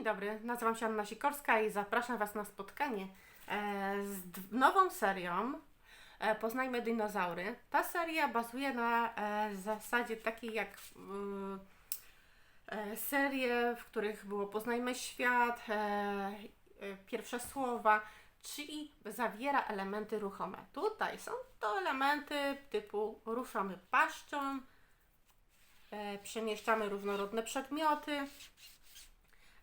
Dzień dobry, nazywam się Anna Sikorska i zapraszam Was na spotkanie e, z nową serią e, Poznajmy dinozaury. Ta seria bazuje na e, zasadzie takiej jak mm, serie, w których było Poznajmy świat, pierwsze słowa, czyli zawiera elementy ruchome. Tutaj są to elementy typu ruszamy paszczą, przemieszczamy różnorodne przedmioty.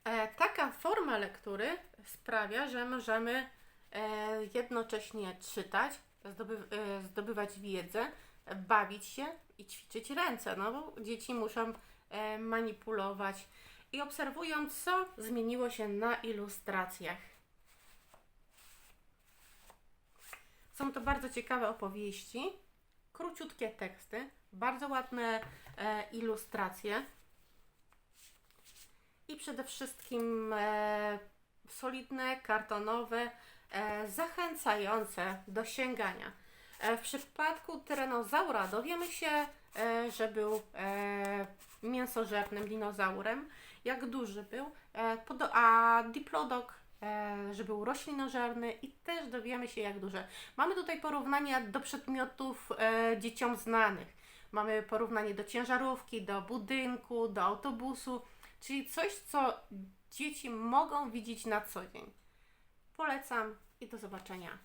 E, taka forma lektury sprawia, że możemy e, jednocześnie czytać, e, zdobywać wiedzę, bawić się i ćwiczyć ręce, no bo dzieci muszą manipulować i obserwują, co zmieniło się na ilustracjach. Są to bardzo ciekawe opowieści, króciutkie teksty, bardzo ładne ilustracje i przede wszystkim e, solidne, kartonowe, e, zachęcające do sięgania. E, w przypadku tyranozaura dowiemy się, e, że był e, mięsożernym dinozaurem, jak duży był, e, a diplodok, e, że był roślinożerny i też dowiemy się, jak duże. Mamy tutaj porównania do przedmiotów e, dzieciom znanych. Mamy porównanie do ciężarówki, do budynku, do autobusu, czyli coś, co dzieci mogą widzieć na co dzień. Polecam i do zobaczenia.